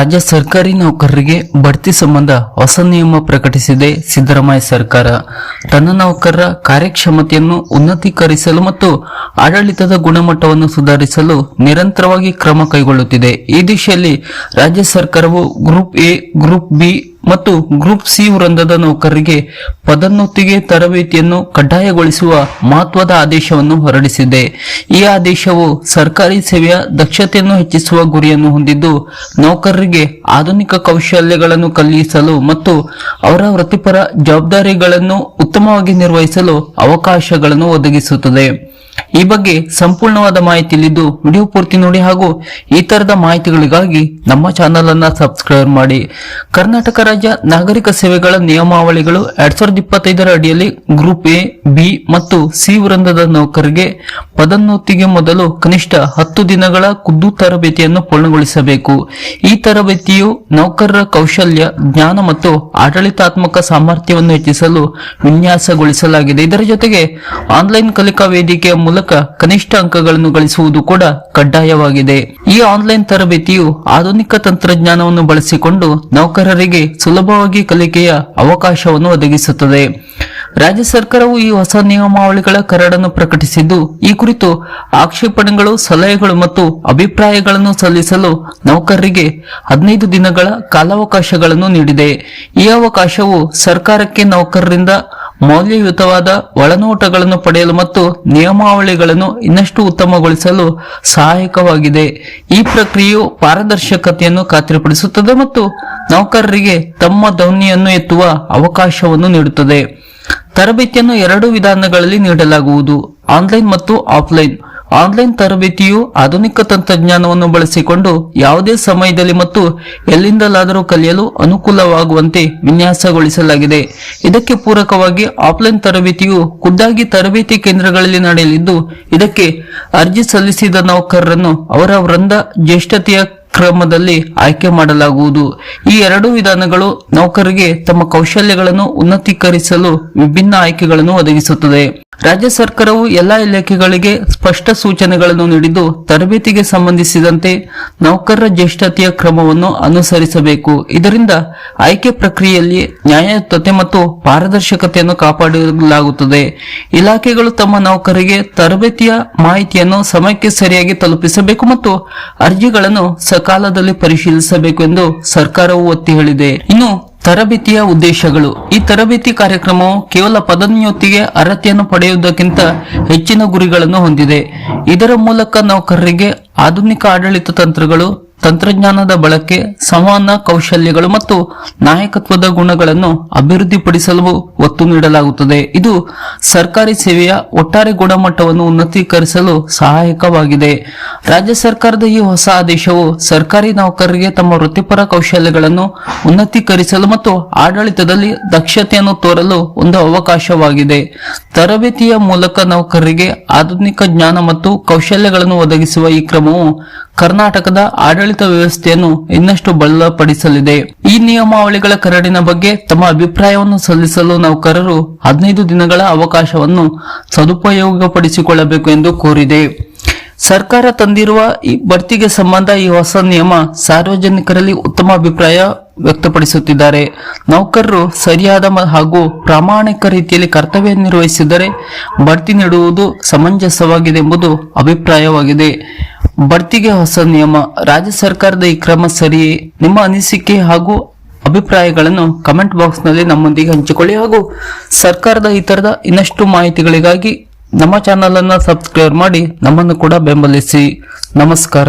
ರಾಜ್ಯ ಸರ್ಕಾರಿ ನೌಕರರಿಗೆ ಬಡ್ತಿ ಸಂಬಂಧ ಹೊಸ ನಿಯಮ ಪ್ರಕಟಿಸಿದೆ ಸಿದ್ದರಾಮಯ್ಯ ಸರ್ಕಾರ. ತನ್ನ ನೌಕರರ ಕಾರ್ಯಕ್ಷಮತೆಯನ್ನು ಉನ್ನತೀಕರಿಸಲು ಮತ್ತು ಆಡಳಿತದ ಗುಣಮಟ್ಟವನ್ನು ಸುಧಾರಿಸಲು ನಿರಂತರವಾಗಿ ಕ್ರಮ ಕೈಗೊಳ್ಳುತ್ತಿದೆ. ಈ ದಿಶೆಯಲ್ಲಿ ರಾಜ್ಯ ಸರ್ಕಾರವು ಗ್ರೂಪ್ ಎ, ಗ್ರೂಪ್ ಬಿ ಮತ್ತು ಗ್ರೂಪ್ ಸಿ ವೃಂದದ ನೌಕರರಿಗೆ ಪದೋನ್ನತಿಗೆ ತರಬೇತಿಯನ್ನು ಕಡ್ಡಾಯಗೊಳಿಸುವ ಮಹತ್ವದ ಆದೇಶವನ್ನು ಹೊರಡಿಸಿದೆ. ಈ ಆದೇಶವು ಸರ್ಕಾರಿ ಸೇವೆಯ ದಕ್ಷತೆಯನ್ನು ಹೆಚ್ಚಿಸುವ ಗುರಿಯನ್ನು ಹೊಂದಿದ್ದು, ನೌಕರರಿಗೆ ಆಧುನಿಕ ಕೌಶಲ್ಯಗಳನ್ನು ಕಲಿಯಿಸಲು ಮತ್ತು ಅವರ ವೃತ್ತಿಪರ ಜವಾಬ್ದಾರಿಗಳನ್ನು ಉತ್ತಮವಾಗಿ ನಿರ್ವಹಿಸಲು ಅವಕಾಶಗಳನ್ನು ಒದಗಿಸುತ್ತದೆ. ಈ ಬಗ್ಗೆ ಸಂಪೂರ್ಣವಾದ ಮಾಹಿತಿ ಇಲ್ಲಿದ್ದು ವಿಡಿಯೋ ಪೂರ್ತಿ ನೋಡಿ ಹಾಗೂ ಈ ತರದ ಮಾಹಿತಿಗಳಿಗಾಗಿ ನಮ್ಮ ಚಾನೆಲ್ ಅನ್ನ ಸಬ್ಸ್ಕ್ರೈಬ್ ಮಾಡಿ. ಕರ್ನಾಟಕ ರಾಜ್ಯ ನಾಗರಿಕ ಸೇವೆಗಳ ನಿಯಮಾವಳಿಗಳು ಎರಡ್ ಸಾವಿರದ ಇಪ್ಪತ್ತೈದರ ಅಡಿಯಲ್ಲಿ ಗ್ರೂಪ್ ಎ, ಬಿ ಮತ್ತು ಸಿ ವೃಂದದ ನೌಕರರಿಗೆ ಪದೋನ್ನತಿಗೆ ಮೊದಲು ಕನಿಷ್ಠ ಹತ್ತು ದಿನಗಳ ಖುದ್ದು ತರಬೇತಿಯನ್ನು ಪೂರ್ಣಗೊಳಿಸಬೇಕು. ಈ ತರಬೇತಿಯು ನೌಕರರ ಕೌಶಲ್ಯ, ಜ್ಞಾನ ಮತ್ತು ಆಡಳಿತಾತ್ಮಕ ಸಾಮರ್ಥ್ಯವನ್ನು ಹೆಚ್ಚಿಸಲು ವಿನ್ಯಾಸಗೊಳಿಸಲಾಗಿದೆ. ಇದರ ಜೊತೆಗೆ ಆನ್ಲೈನ್ ಕಲಿಕಾ ವೇದಿಕೆಯ ಮೂಲಕ ಕನಿಷ್ಠ ಅಂಕಗಳನ್ನು ಗಳಿಸುವುದು ಕೂಡ ಕಡ್ಡಾಯವಾಗಿದೆ. ಈ ಆನ್ಲೈನ್ ತರಬೇತಿಯು ಆಧುನಿಕ ತಂತ್ರಜ್ಞಾನವನ್ನು ಬಳಸಿಕೊಂಡು ನೌಕರರಿಗೆ ಸುಲಭವಾಗಿ ಕಲಿಕೆಯ ಅವಕಾಶವನ್ನು ಒದಗಿಸುತ್ತದೆ. ರಾಜ್ಯ ಸರ್ಕಾರವು ಈ ಹೊಸ ನಿಯಮಾವಳಿಗಳ ಕರಡನ್ನು ಪ್ರಕಟಿಸಿದ್ದು, ಈ ಕುರಿತು ಆಕ್ಷೇಪಣೆಗಳು, ಸಲಹೆಗಳು ಮತ್ತು ಅಭಿಪ್ರಾಯಗಳನ್ನು ಸಲ್ಲಿಸಲು ನೌಕರರಿಗೆ ಹದಿನೈದು ದಿನಗಳ ಕಾಲಾವಕಾಶಗಳನ್ನು ನೀಡಿದೆ. ಈ ಅವಕಾಶವು ಸರ್ಕಾರಕ್ಕೆ ನೌಕರರಿಂದ ಮೌಲ್ಯಯುತವಾದ ಒಳನೋಟಗಳನ್ನು ಪಡೆಯಲು ಮತ್ತು ನಿಯಮಾವಳಿಗಳನ್ನು ಇನ್ನಷ್ಟು ಉತ್ತಮಗೊಳಿಸಲು ಸಹಾಯಕವಾಗಿದೆ. ಈ ಪ್ರಕ್ರಿಯೆಯು ಪಾರದರ್ಶಕತೆಯನ್ನು ಖಾತ್ರಿಪಡಿಸುತ್ತದೆ ಮತ್ತು ನೌಕರರಿಗೆ ತಮ್ಮ ಧ್ವನಿಯನ್ನು ಎತ್ತುವ ಅವಕಾಶವನ್ನು ನೀಡುತ್ತದೆ. ತರಬೇತಿಯನ್ನು ಎರಡು ವಿಧಾನಗಳಲ್ಲಿ ನೀಡಲಾಗುವುದು, ಆನ್ಲೈನ್ ಮತ್ತು ಆಫ್ಲೈನ್. ಆನ್ಲೈನ್ ತರಬೇತಿಯು ಆಧುನಿಕ ತಂತ್ರಜ್ಞಾನವನ್ನು ಬಳಸಿಕೊಂಡು ಯಾವುದೇ ಸಮಯದಲ್ಲಿ ಮತ್ತು ಎಲ್ಲಿಂದಲಾದರೂ ಕಲಿಯಲು ಅನುಕೂಲವಾಗುವಂತೆ ವಿನ್ಯಾಸಗೊಳಿಸಲಾಗಿದೆ. ಇದಕ್ಕೆ ಪೂರಕವಾಗಿ ಆಫ್ಲೈನ್ ತರಬೇತಿಯು ಖುದ್ದಾಗಿ ತರಬೇತಿ ಕೇಂದ್ರಗಳಲ್ಲಿ ನಡೆಯಲಿದ್ದು, ಇದಕ್ಕೆ ಅರ್ಜಿ ಸಲ್ಲಿಸಿದ ನೌಕರರನ್ನು ಅವರ ವೃಂದ ಜ್ಯೇಷ್ಠತೆಯ ಕ್ರಮದಲ್ಲಿ ಆಯ್ಕೆ ಮಾಡಲಾಗುವುದು. ಈ ಎರಡು ವಿಧಾನಗಳು ನೌಕರರಿಗೆ ತಮ್ಮ ಕೌಶಲ್ಯಗಳನ್ನು ಉನ್ನತೀಕರಿಸಲು ವಿಭಿನ್ನ ಆಯ್ಕೆಗಳನ್ನು ಒದಗಿಸುತ್ತದೆ. ರಾಜ್ಯ ಸರ್ಕಾರವು ಎಲ್ಲಾ ಇಲಾಖೆಗಳಿಗೆ ಸ್ಪಷ್ಟ ಸೂಚನೆಗಳನ್ನು ನೀಡಿದ್ದು, ತರಬೇತಿಗೆ ಸಂಬಂಧಿಸಿದಂತೆ ನೌಕರರ ಜ್ಯೇಷ್ಠತೆಯ ಕ್ರಮವನ್ನು ಅನುಸರಿಸಬೇಕು. ಇದರಿಂದ ಆಯ್ಕೆ ಪ್ರಕ್ರಿಯೆಯಲ್ಲಿ ನ್ಯಾಯಯುತತೆ ಮತ್ತು ಪಾರದರ್ಶಕತೆಯನ್ನು ಕಾಪಾಡಲಾಗುತ್ತದೆ. ಇಲಾಖೆಗಳು ತಮ್ಮ ನೌಕರರಿಗೆ ತರಬೇತಿಯ ಮಾಹಿತಿಯನ್ನು ಸಮಯಕ್ಕೆ ಸರಿಯಾಗಿ ತಲುಪಿಸಬೇಕು ಮತ್ತು ಅರ್ಜಿಗಳನ್ನು ಸಕಾಲದಲ್ಲಿ ಪರಿಶೀಲಿಸಬೇಕು ಎಂದು ಸರ್ಕಾರವು ಒತ್ತಿ ಹೇಳಿದೆ. ಇನ್ನು ತರಬೇತಿಯ ಉದ್ದೇಶಗಳು. ಈ ತರಬೇತಿ ಕಾರ್ಯಕ್ರಮವು ಕೇವಲ ಪದೋನ್ನತಿಗೆ ಅರ್ಹತೆಯನ್ನು ಪಡೆಯುವುದಕ್ಕಿಂತ ಹೆಚ್ಚಿನ ಗುರಿಗಳನ್ನು ಹೊಂದಿದೆ. ಇದರ ಮೂಲಕ ನೌಕರರಿಗೆ ಆಧುನಿಕ ಆಡಳಿತ ತಂತ್ರಗಳು ತಂತ್ರಜ್ಞಾನದ ಬಳಕೆ, ಸಂವಹನ ಕೌಶಲ್ಯಗಳು ಮತ್ತು ನಾಯಕತ್ವದ ಗುಣಗಳನ್ನು ಅಭಿವೃದ್ಧಿಪಡಿಸಲು ಒತ್ತು ನೀಡಲಾಗುತ್ತದೆ. ಇದು ಸರ್ಕಾರಿ ಸೇವೆಯ ಒಟ್ಟಾರೆ ಗುಣಮಟ್ಟವನ್ನು ಉನ್ನತೀಕರಿಸಲು ಸಹಾಯಕವಾಗಿದೆ. ರಾಜ್ಯ ಸರ್ಕಾರದ ಈ ಹೊಸ ಆದೇಶವು ಸರ್ಕಾರಿ ನೌಕರರಿಗೆ ತಮ್ಮ ವೃತ್ತಿಪರ ಕೌಶಲ್ಯಗಳನ್ನು ಉನ್ನತೀಕರಿಸಲು ಮತ್ತು ಆಡಳಿತದಲ್ಲಿ ದಕ್ಷತೆಯನ್ನು ತೋರಲು ಒಂದು ಅವಕಾಶವಾಗಿದೆ. ತರಬೇತಿಯ ಮೂಲಕ ನೌಕರರಿಗೆ ಆಧುನಿಕ ಜ್ಞಾನ ಮತ್ತು ಕೌಶಲ್ಯಗಳನ್ನು ಒದಗಿಸುವ ಈ ಕ್ರಮವು ಕರ್ನಾಟಕದ ಆಡಳಿತ ವ್ಯವಸ್ಥೆಯನ್ನು ಇನ್ನಷ್ಟು ಬಲಪಡಿಸಲಿದೆ. ಈ ನಿಯಮಾವಳಿಗಳ ಕರಡಿನ ಬಗ್ಗೆ ತಮ್ಮ ಅಭಿಪ್ರಾಯವನ್ನು ಸಲ್ಲಿಸಲು ನೌಕರರು ಹದಿನೈದು ದಿನಗಳ ಅವಕಾಶವನ್ನು ಸದುಪಯೋಗಪಡಿಸಿಕೊಳ್ಳಬೇಕು ಎಂದು ಕೋರಿದೆ. ಸರ್ಕಾರ ತಂದಿರುವ ಈ ಬಡ್ತಿಗೆ ಸಂಬಂಧ ಈ ಹೊಸ ನಿಯಮ ಸಾರ್ವಜನಿಕರಲ್ಲಿ ಉತ್ತಮ ಅಭಿಪ್ರಾಯ ವ್ಯಕ್ತಪಡಿಸುತ್ತಿದ್ದಾರೆ. ನೌಕರರು ಸರಿಯಾದ ಹಾಗೂ ಪ್ರಾಮಾಣಿಕ ರೀತಿಯಲ್ಲಿ ಕರ್ತವ್ಯ ನಿರ್ವಹಿಸಿದರೆ ಬಡ್ತಿ ನೀಡುವುದು ಸಮಂಜಸವಾಗಿದೆ ಎಂಬುದು ಅಭಿಪ್ರಾಯವಾಗಿದೆ. ಬಡ್ತಿಗೆ ಹೊಸ ನಿಯಮ, ರಾಜ್ಯ ಸರ್ಕಾರದ ಈ ಕ್ರಮ ಸರಿಯೇ? ನಿಮ್ಮ ಅನಿಸಿಕೆ ಹಾಗೂ ಅಭಿಪ್ರಾಯಗಳನ್ನು ಕಮೆಂಟ್ ಬಾಕ್ಸ್ನಲ್ಲಿ ನಮ್ಮೊಂದಿಗೆ ಹಂಚಿಕೊಳ್ಳಿ ಹಾಗೂ ಸರ್ಕಾರದ ಈ ಇನ್ನಷ್ಟು ಮಾಹಿತಿಗಳಿಗಾಗಿ ನಮ್ಮ ಚಾನಲ್ ಅನ್ನ ಸಬ್ಸ್ಕ್ರೈಬ್ ಮಾಡಿ ನಮ್ಮನ್ನು ಕೂಡ ಬೆಂಬಲಿಸಿ. ನಮಸ್ಕಾರ.